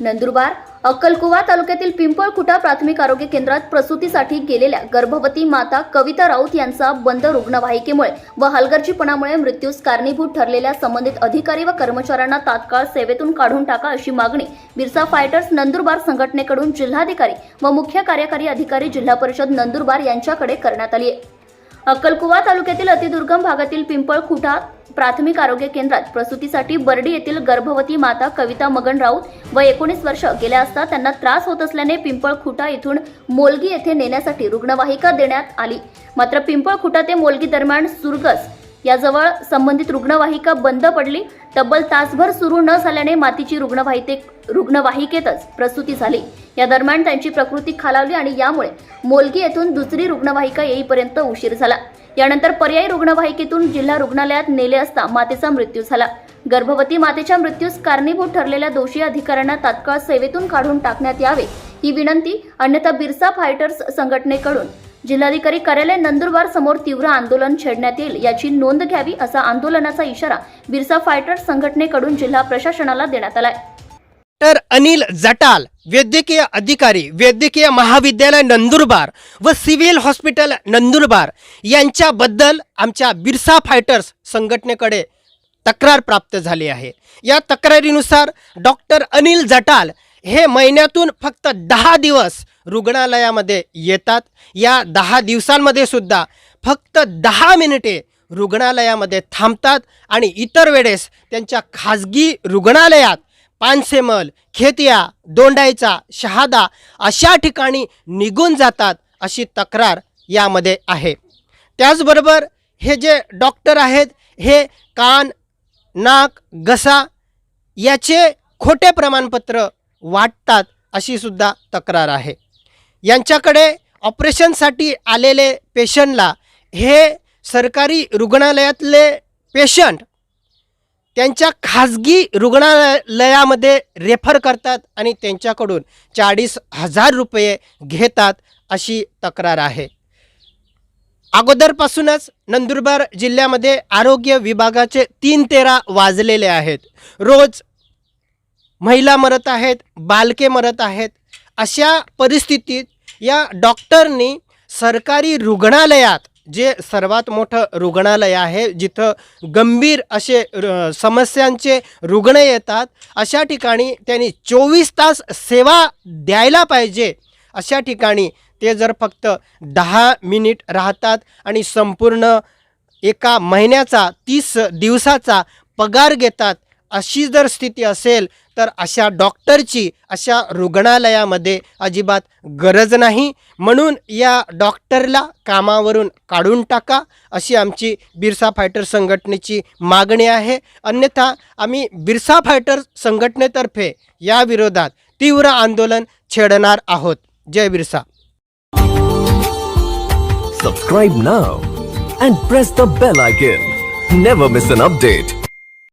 नंदुरबार अक्कलकुवा तालुक्यातील पिंपळखुटा प्राथमिक आरोग्य केंद्रात प्रसूतीसाठी गेलेल्या गर्भवती माता कविता राऊत यांचा बंद रुग्णवाहिकेमुळे व हलगर्जीपणामुळे मृत्यूस कारणीभूत ठरलेल्या संबंधित अधिकारी व कर्मचाऱ्यांना तात्काळ सेवेतून काढून टाका अशी मागणी बिरसा फायटर्स नंदुरबार संघटनेकडून जिल्हाधिकारी व मुख्य कार्यकारी अधिकारी जिल्हा परिषद नंदुरबार यांच्याकडे करण्यात आली आहे. अक्कलकुवा तालुक्यातील अतिदुर्गम भागातील पिंपळखुटा प्राथमिक आरोग्य केंद्रात प्रसूतीसाठी बर्डी येथील गर्भवती माता कविता मगन राऊत व एकोणीस वर्ष गेल्या असता त्यांना त्रास होत असल्याने पिंपळखुटा येथून मोलगी येथे नेण्यासाठी रुग्णवाहिका देण्यात आली. मात्र पिंपळखुटा ते मोलगी दरम्यान सुरगस याजवळ संबंधित रुग्णवाहिका बंद पडली. तब्बल तासभर सुरू न झाल्याने मातीची रुग्णवाहिते रुग्णवाहिकेतच प्रसूती झाली. या दरम्यान त्यांची प्रकृती खालावली आणि यामुळे मोलगी येथून दुसरी रुग्णवाहिका येईपर्यंत उशीर झाला. यानंतर पर्यायी रुग्णवाहिकेतून जिल्हा रुग्णालयात नेले असता मातेचा मृत्यू झाला. गर्भवती मातेच्या मृत्यूस कारणीभूत ठरलेल्या दोषी अधिकाऱ्यांना तात्काळ सेवेतून काढून टाकण्यात यावे ही विनंती अन्यथा बिरसा फायटर्स संघटनेकडून जिल्हाधिकारी कार्यालय नंदुरबार समोर तीव्र आंदोलन छेडण्यात येईल याची नोंद घ्यावी असा आंदोलनाचा इशारा बिरसा फायटर्स संघटनेकडून जिल्हा प्रशासनाला देण्यात आलाय. अनिल जटाल वैद्यकीय अधिकारी वैद्यकीय महाविद्यालय नंदुरबार व सिव्हिल हॉस्पिटल नंदुरबार यांच्याबद्दल आमच्या बिरसा फायटर्स संघटनेकडे तक्रार प्राप्त झाली आहे. या तक्रारीनुसार डॉक्टर अनिल जटाल हे महिन्यातून फक्त दहा दिवस रुग्णालयामध्ये येतात. या दहा दिवसांमध्ये सुद्धा फक्त दहा मिनिटे रुग्णालयामध्ये थांबतात आणि इतर वेळेस त्यांच्या खाजगी रुग्णालयात पानसेमल खेतिया दोंडाईचा शहादा अशा ठिकाणी निघून जातात अशी तक्रार यामध्ये आहे. त्याचबरोबर हे जे डॉक्टर आहेत हे कान नाक घसा याचे खोटे प्रमाणपत्र वाटतात अशी सुद्धा तक्रार आहे. यांच्याकडे ऑपरेशनसाठी आलेले पेशंटला हे सरकारी रुग्णालयातले पेशंट त्यांच्या खाजगी रुग्णालयामध्ये रेफर करतात आणि त्यांच्याकडून चाळीस हजार रुपये घेतात अशी तक्रार आहे. अगोदरपासूनच नंदुरबार जिल्ह्यामध्ये आरोग्य विभागाचे तीन तेरा वाजलेले आहेत. रोज महिला मरत आहेत बालके मरत आहेत. अशा परिस्थितीत या डॉक्टरनी सरकारी रुग्णालयात जे सर्वात मोठं रुग्णालय आहे जिथं गंभीर असे र- समस्यांचे रुग्ण येतात अशा ठिकाणी त्यांनी चोवीस तास सेवा द्यायला पाहिजे. अशा ठिकाणी ते जर फक्त दहा मिनिट राहतात आणि संपूर्ण एका महिन्याचा तीस दिवसाचा पगार घेतात अशी जर स्थिती असेल तर अशा डॉक्टरची अशा रुग्णालयामध्ये अजिबात गरज नाही. म्हणून या डॉक्टरला कामावरून काढून टाका अशी आमची बिरसा फायटर संघटनेची मागणी आहे. अन्यथा आम्ही बिरसा फायटर संघटनेतर्फे या विरोधात तीव्र आंदोलन छेडणार आहोत. जय Birsa. Subscribe now and press the bell icon never miss an update